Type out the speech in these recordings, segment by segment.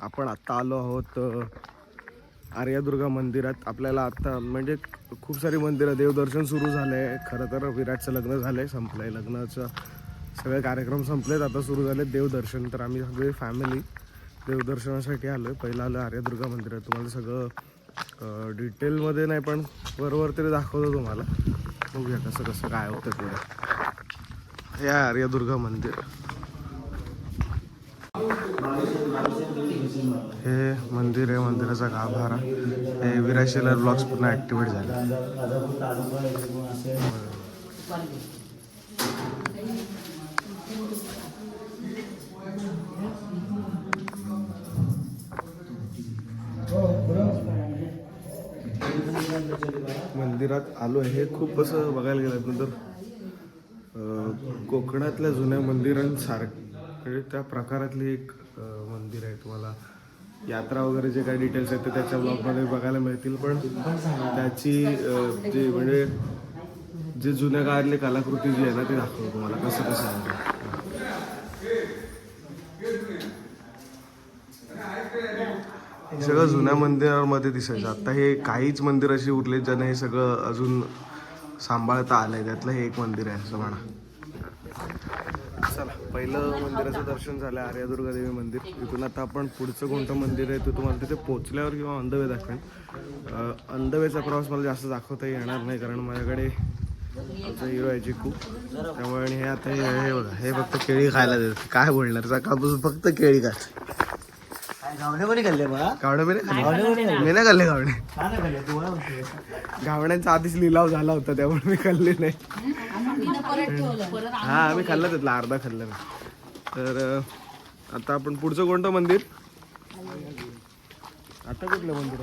आपण आत्ता आलो आहोत आर्यदुर्गा मंदिरात. आपल्याला आत्ता म्हणजे खूप सारी मंदिरं देवदर्शन सुरू झालं आहे खरं तर विराटचं लग्न झालं आहे संपलं आहे लग्नाचं. सगळे कार्यक्रम संपलेत आता सुरू झाले देवदर्शन. तर आम्ही सगळे फॅमिली देवदर्शनासाठी आलो आहे पहिलं आलं आर्यदुर्गा मंदिरात. तुम्हाला सगळं डिटेलमध्ये नाही पण वरवर तरी दाखवतो तुम्हाला. बघूया कसं कसं काय होतं पुढे. हे आर्यदुर्गा मंदिर. हे मंदिर आहे मंदिराचा गाभारा. हे विराशिला ब्लॉक्स पुन्हा ॲक्टिवेट झाले. मंदिरात आलो आहे हे खूप असं बघायला गेलं तर कोकणातल्या जुन्या मंदिरांसारखं. म्हणजे त्या प्रकारातली एक मंदिर आहे. तुम्हाला यात्रा वगैरे जे काही डिटेल्स आहेत ते त्याच्या ब्लॉगमध्ये बघायला मिळतील. पण त्याची जे म्हणजे जे जुन्या काळातली कलाकृती जी आहे ना ती दाखवतो तुम्हाला. कसं कसं आहे हे सगळं जुन्या मंदिरांमध्ये दिसायचं. आता हे काहीच मंदिर अशी उरले ज्याने हे सगळं अजून सांभाळता आलंय. त्यातलं हे एक मंदिर आहे असं म्हणा. चला पहिलं मंदिराचं दर्शन झालं आर्यादुर्गा देवी मंदिर. इथून आता आपण पुढचं कोणतं मंदिर आहे ते तुम्हाला तिथे पोचल्यावर किंवा ऑन द वे दाखवेन. ऑन द वेचा प्रवास मला जास्त दाखवता येणार नाही कारण माझ्याकडे आमचा हिरो आहे चिकू त्यामुळे आणि हे आता हे बघा हे फक्त केळी खायला देतात. काय बोलणार सकाळपासून फक्त केळी खात. गावणे कोणी खाल्ले बा? गावडे मी खाल्ले. कोणी खाल्ले? मी नाही खाल्ले? गावडे गावड्यांचा आधीच लिलाव झाला होता त्यामुळे मी खाल्ले नाही. हा आम्ही खाल्लं त्यातला अर्धा खाल्लं मी. तर आता आपण पुढचं कोणतं मंदिर? आता कुठलं मंदिर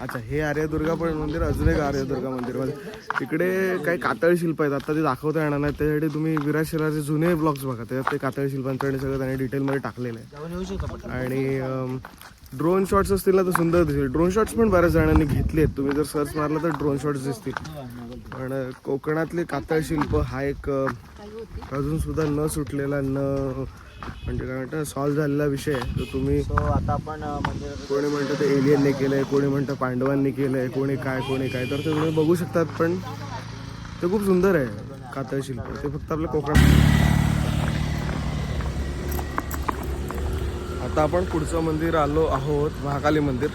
अच्छा हे आर्यदुर्गा पण मंदिर अजून एक आर्यदुर्गा मंदिरमध्ये तिकडे काही कातळ शिल्प आहेत आता ते दाखवता येणार नाही त्यासाठी तुम्ही विराट शिलाचे जुने ब्लॉग्स बघा. त्याच्यात ते कातळ शिल्पांचं आणि सगळं त्यांनी डिटेलमध्ये टाकलेलं आहे. आणि ड्रोन शॉट्स असतील ना तर सुंदर दिसेल ड्रोन शॉट्स पण बऱ्याच जणांनी घेतले आहेत. तुम्ही जर सर्च मारलं तर ड्रोन शॉट्स दिसतील. पण कोकणातले कातळ शिल्प हा एक अं, अजून सुद्धा न सुटलेला न म्हणजे काय म्हणतात सॉल्व्ह झालेला विषय आहे. तो तुम्ही आता आपण मंदिरात कोणी म्हणतं ते एलियनने केलंय कोणी म्हणतं पांडवांनी केलंय कोणी काय कोणी काय तर ते तुम्ही बघू शकतात. पण ते खूप सुंदर आहे कातळ शिल्प. ते फक्त आपल्या कोकणात आता आपण पुढचं मंदिर आलो आहोत महाकाली मंदिर.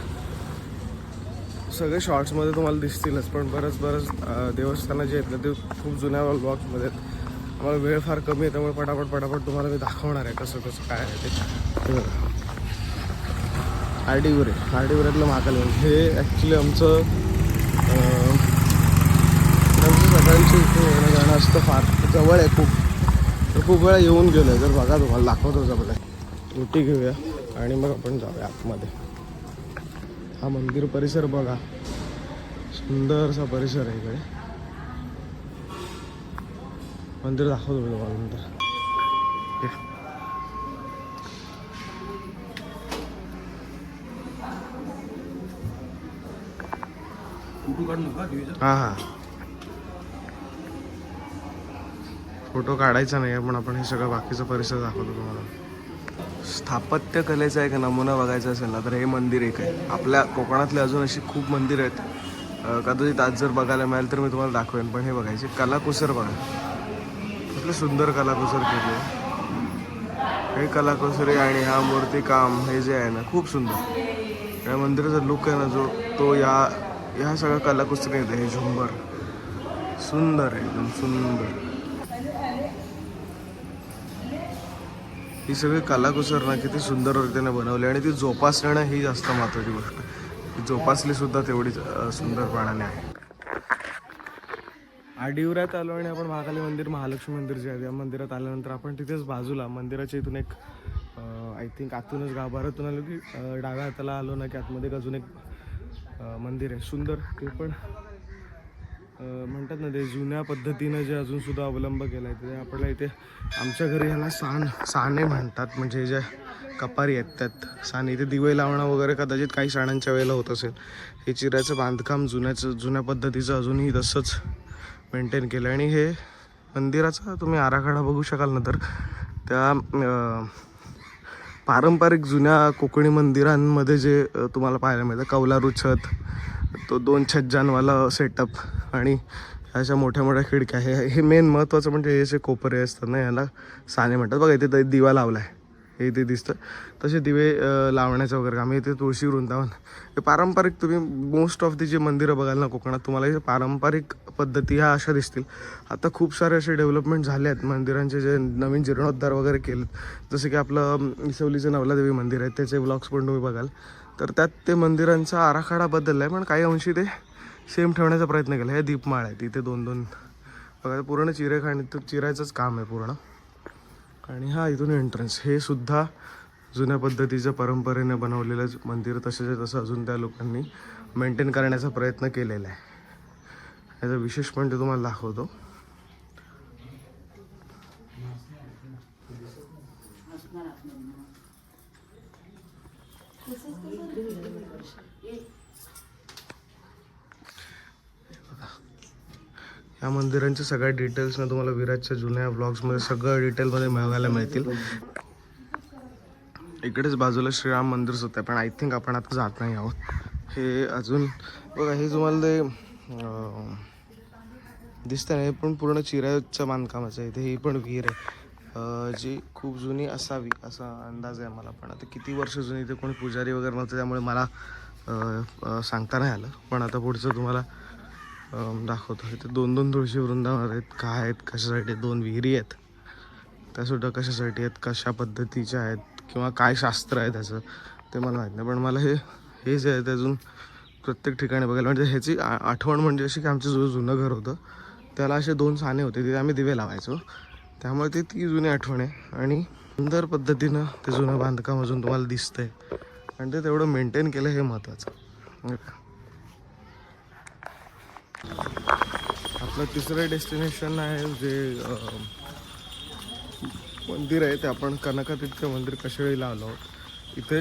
सगळे शॉर्ट्समध्ये तुम्हाला दिसतीलच पण बरंच बरंच देवस्थानं जे आहेत ना ते खूप जुन्या ब्लॉग्समध्ये आहेत. आम्हाला वेळ फार कमी आहे त्यामुळे पटापट पटापट तुम्हाला मी दाखवणार आहे कसं कसं काय आहे ते. आरडीवर आहे. महाकाली मंदिर. हे ॲक्च्युली आमचं आमचं सकाळची इथे येणं जाणं असतं फार जवळ आहे खूप. तर खूप वेळा येऊन गेलो आहे जर बघा तुम्हाला दाखवतो जमलं उटी घेऊया आणि मग आपण जाऊया आतमध्ये. हा मंदिर परिसर बघा. सुंदरसा परिसर आहे इकडे. मंदिर दाखवतो मी तुम्हाला नंतर. हां हा हा. फोटो काढायचा नाही पण आपण हे सगळं बाकीचं परिसर दाखवतो तुम्हाला. स्थापत्य कलेचा एक नमुना बघायचा असेल ना तर हे मंदिर एक आहे. आपल्या कोकणातले अजून अशी खूप मंदिर आहेत. कदाचित आज जर बघायला मिळाल तर मी तुम्हाला दाखवेन पण हे बघायचे. कलाकुसर बघा. कसले सुंदर कलाकुसर केले हे कलाकुसरी आणि हा मूर्तिकाम हे जे आहे ना खूप सुंदर. या मंदिराचा लुक आहे ना जो तो या ह्या सगळ्या कलाकुसरी येते हे झुंबर. सुंदर आहे एकदम सुंदर. ही सगळी कलाकुसर ना किती सुंदर रीतीने बनवली आणि ती जोपासणं ही जास्त महत्वाची गोष्ट. जोपासली सुद्धा तेवढीच सुंदरपणाने आहे. आडिवऱ्यात आलो आणि आपण महाकाली मंदिर महालक्ष्मी मंदिर जे आहे या मंदिरात आल्यानंतर आपण तिथेच बाजूला मंदिराच्या इथून एक आय थिंक आतूनच गाभारातून आलो की डाव्या हाताला आलो ना की आतमध्ये अजून एक मंदिर आहे. सुंदर ते पण म्हणतात ना ते जुन्या पद्धतीनं जे अजून सुद्धा अवलंब केला आहे ते आपल्याला इथे आमच्या घरी ह्याला साण साणे म्हणतात. म्हणजे जे कपारी आहेत त्यात साणे इथे दिवे लावणं वगैरे कदाचित काही सणांच्या वेळेला होत असेल. हे चिऱ्याचं बांधकाम जुन्याचं जुन्या पद्धतीचं अजूनही तसंच मेंटेन केलं आणि हे मंदिराचा तुम्ही आराखडा बघू शकाल ना तर. त्या पारंपरिक जुन्या कोकणी मंदिरांमध्ये जे तुम्हाला पाहायला मिळतं कौलारू छत तो दोन छज्जांवाला सेटअप आणि अशा मोठ्या मोठ्या खिडक्या हे हे मेन महत्त्वाचं म्हणजे हे जे कोपरे असतात ना याला साने म्हणतात. बघा इथे दिवा लावला आहे हे इथे दिसतं. तसे दिवे लावण्याचं वगैरे आम्ही इथे तुळशी वृंदावन. हे पारंपरिक तुम्ही मोस्ट ऑफ दी जे मंदिरं बघाल ना कोकणात तुम्हाला हे पारंपरिक पद्धती ह्या अशा दिसतील. आता खूप सारे असे डेव्हलपमेंट झाले आहेत. मंदिरांचे जे नवीन जीर्णोद्धार वगैरे केलेत. जसं की आपलं इसवलीचं नवलादेवी मंदिर आहे. त्याचे ब्लॉग्स पण तुम्ही बघाल. तर त्यात ते मंदिरांचा आराखडा बदलला आहे पण काही अंशी ते सेम ठेवण्याचा प्रयत्न केला. हे दीपमाळ आहे तिथे दोन दोन. बघा पूर्ण चिरेखाणी तर चिरायचंच काम आहे पूर्ण. आणि हा इथून एंट्रन्स हे सुद्धा जुन्या पद्धतीच्या परंपरेने बनवलेलं मंदिर तसेच तसं अजून त्या लोकांनी मेंटेन करण्याचा प्रयत्न केलेला आहे. याचं विशेष म्हणजे तुम्हाला दाखवतो. या मंदिरांच्या सगळ्या डिटेल्स ना तुम्हाला विराजच्या जुन्या ब्लॉग्समध्ये सगळं डिटेलमध्ये मिळवायला मिळतील. इकडेच बाजूला श्रीराम मंदिर होतं पण आय थिंक आपण आता जात नाही आहोत. हे अजून बघा हे तुम्हाला ते दिसतं नाही पण पूर्ण चिराच्या बांधकामाचं आहे. इथे ही पण विहीर आहे. जी खूप जुनी असावी असा अंदाज आहे मला पण. आता किती वर्ष जुनी ते कोणी पुजारी वगैरे नव्हतं त्यामुळे मला सांगता नाही आलं. पण आता पुढचं तुम्हाला दाखवतो. इथे दोन दोन तुळशी वृंदावन आहेत. काय आहेत कशासाठी आहेत, दोन विहिरी आहेत. त्यासुद्धा कशासाठी आहेत कशा पद्धतीच्या आहेत किंवा काय शास्त्र आहे त्याचं ते मला माहीत नाही. पण मला हे हे जे आहे ते अजून प्रत्येक ठिकाणी बघायला. म्हणजे ह्याची आठवण म्हणजे अशी की आमचं जो जुनं घर होतं त्याला असे दोन साने होते तिथे आम्ही दिवे लावायचो. त्यामुळे ते ती जुनी आठवण आहे. आणि सुंदर पद्धतीनं ते जुनं बांधकाम अजून तुम्हाला दिसतंय. आणि ते तेवढं मेंटेन केलं हे महत्त्वाचं बरं का? आपलं तिसरं डेस्टिनेशन आहे जे मंदिर आहे ते आपण कनकातीर्थचं मंदिर कशावेळी आलो इथे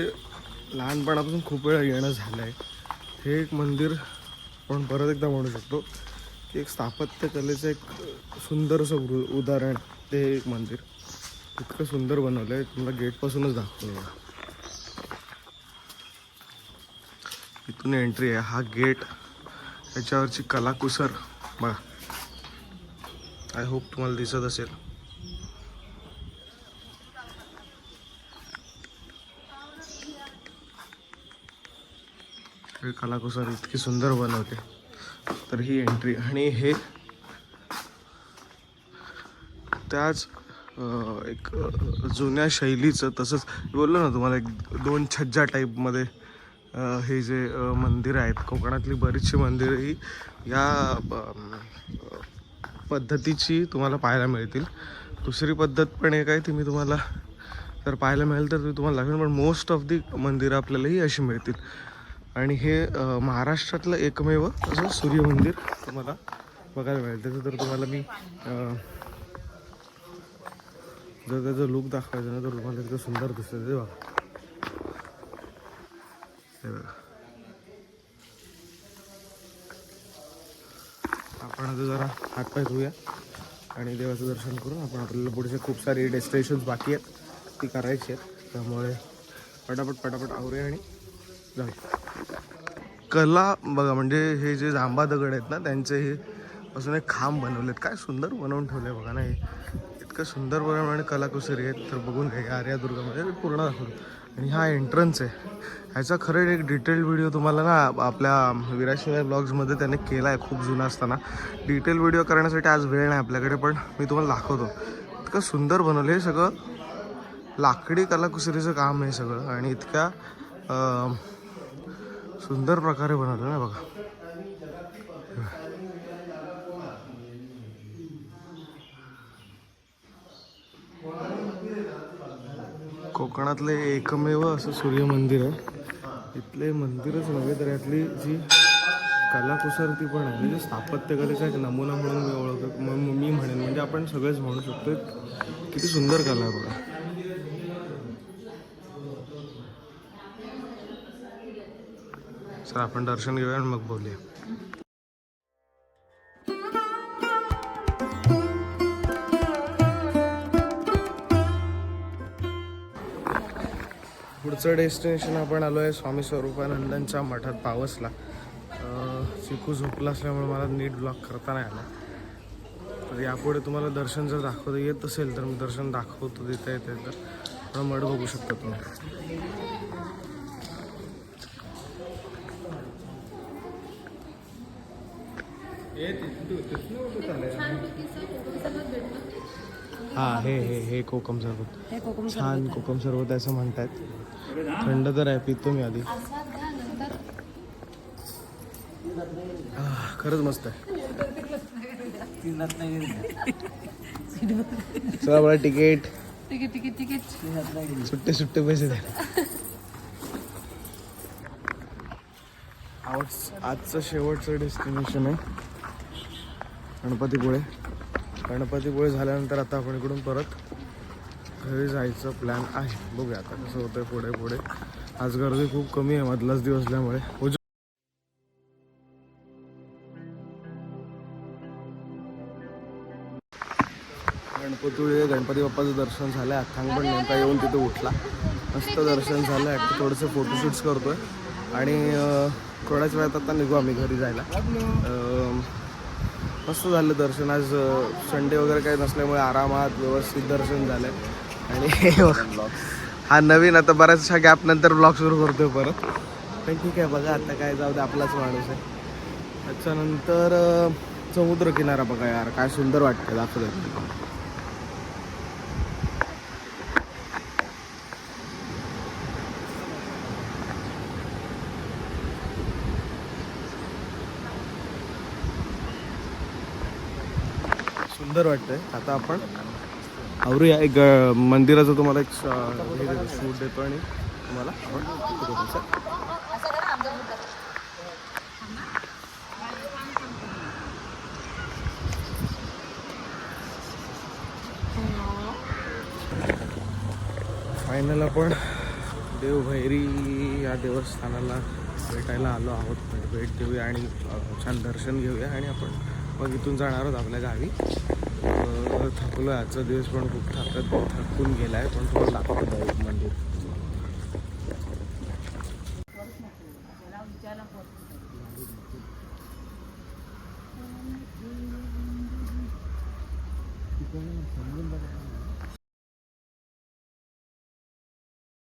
लहानपणापासून खूप वेळा येणं झालं आहे हे एक मंदिर आपण परत एकदा म्हणू शकतो की एक स्थापत्यकलेचं एक सुंदर असं उदाहरण. ते हे एक मंदिर. इतकं सुंदर बनवलं आहे तुम्हाला गेटपासूनच दाखवतो बघा. इथून एंट्री आहे. हा गेट याच्यावरची कलाकुसर. बघा. आय होप तुम्हाला दिसत असेल. हे कलाकुसर इतकी सुंदर बनवते. तर ही एंट्री आणि हे त्याच एक जुन्या शैलीचं तसंच बोललो ना तुम्हाला एक दोन छज्जा टाईपमध्ये हे जे मंदिरं आहेत कोकणातली बरीचशी मंदिरं ही या पद्धतीची तुम्हाला पाहायला मिळतील. दुसरी पद्धत पण एक आहे ती मी तुम्हाला जर पाहायला मिळेल तर ती तुम्हाला लागेल पण मोस्ट ऑफ दी मंदिरं आपल्याला ही अशी मिळतील. आणि हे महाराष्ट्रातलं एकमेव असं सूर्यमंदिर तुम्हाला बघायला मिळेल. त्याचं तर तुम्हाला मी जर त्याचं लुक दाखवायचं ना तर तुम्हाला इतकं सुंदर दिसतं ते बघा. बघा. आपण आता जरा हातपाय धुया आणि देवाचं दर्शन करून आपण आपल्याला पुढचे खूप सारे डेस्टिनेशन्स बाकी आहेत ती करायची आहेत. त्यामुळे पटापट पटापट आवरूया आणि जाऊया. कला बघा म्हणजे हे जे जांबा दगड आहेत ना त्यांचे हे अजून एक खांब बनवलेत. काय सुंदर बनवून ठेवले बघा ना हे. इतकं सुंदर बनवून आणि कलाकुसरी आहेत तर बघून घ्या आर्या दुर्गामध्ये मी पूर्ण दाखवतो. आणि हा एंट्रन्स आहे. ह्याचा खरं एक डिटेल व्हिडिओ तुम्हाला ना आपल्या विराशिवाय ब्लॉग्समध्ये त्याने केला आहे खूप जुना असताना. डिटेल व्हिडिओ करण्यासाठी आज वेळ नाही आपल्याकडे पण मी तुम्हाला दाखवतो. इतकं सुंदर बनवलं हे सगळं लाकडी कलाकुसरीचं काम आहे सगळं. आणि इतक्या सुंदर प्रकारे बनवलं ना बघा. कोकणातले एकमेव असं सूर्य मंदिर आहे. इथले मंदिरच नव्हे तर यातली जी कलाकुसर ती पण आहे. म्हणजे स्थापत्यकलेचा एक नमुना म्हणून मी ओळखतो. मग मी म्हणेन. म्हणजे आपण सगळेच म्हणू शकतो किती सुंदर कला आहे बघा. सर आपण दर्शन घेऊया आणि मग बोलूया. पुढचं डेस्टिनेशन आपण आलो आहे स्वामी स्वरूपानंदांच्या मठात पावसला. अं, चिकू झोपला असल्यामुळे मला नीट ब्लॉक करता नाही आला. तर यापुढे तुम्हाला दर्शन जर दाखवता येत असेल तर मी दर्शन दाखवतो देता येते तर थोडं मठ बघू शकता तुम्ही. हा हे हे हे कोकम सरबत. हे कोकम छान कोकम सरबत असं म्हणतायत. थंड तर आहे पितो मी आधी. खरंच मस्त आहे. चला मला तिकीट. तिकीट तिकीट तिकीट सुट्टे सुट्टे पैसे द्या. आज आजचं शेवटचं डेस्टिनेशन आहे. गणपतीपुळे. गणपतीपुळे झाल्यानंतर आता आपण इकडून परत घरी जायचं प्लॅन आहे. बघूया आता कसं होतं पुढे पुढे. आज गर्दी खूप कमी आहे मधलाच दिवस असल्यामुळे. हो उज- गणपती बाप्पाचं दर्शन झालं अथांग पण नेमका येऊन तिथे उठला. मस्त दर्शन झालं आहे थोडेसे फोटोशूट्स करतोय. आणि थोड्याच वेळात आता निघू आम्ही घरी जायला. मस्त झालं दर्शन. आज संडे वगैरे काही नसल्यामुळे आरामात व्यवस्थित दर्शन झालं आणि हा नवीन आता बऱ्याचशा गॅप नंतर ब्लॉग सुरू करतोय परत. पण ठीक आहे बघा आता काय जाऊ दे आपलाच माणूस आहे. त्याच्यानंतर अं, समुद्र किनारा बघा यार काय सुंदर वाटतं दाखवलं सुंदर वाटतंय आता आपण आवरूया. एक मंदिराचं तुम्हाला एक शूट देतो आणि तुम्हाला आपण फायनल आपण देवभैरी या देवस्थानाला भेटायला आलो आहोत. म्हणजे भेट देऊया आणि छान दर्शन घेऊया आणि आपण मग इथून जाणार आहोत आपल्या गावी. अ, थकलो आजचा दिवस पण खूप थकत थकून गेला आहे पण थोडं लागतं बाईक मंदिर.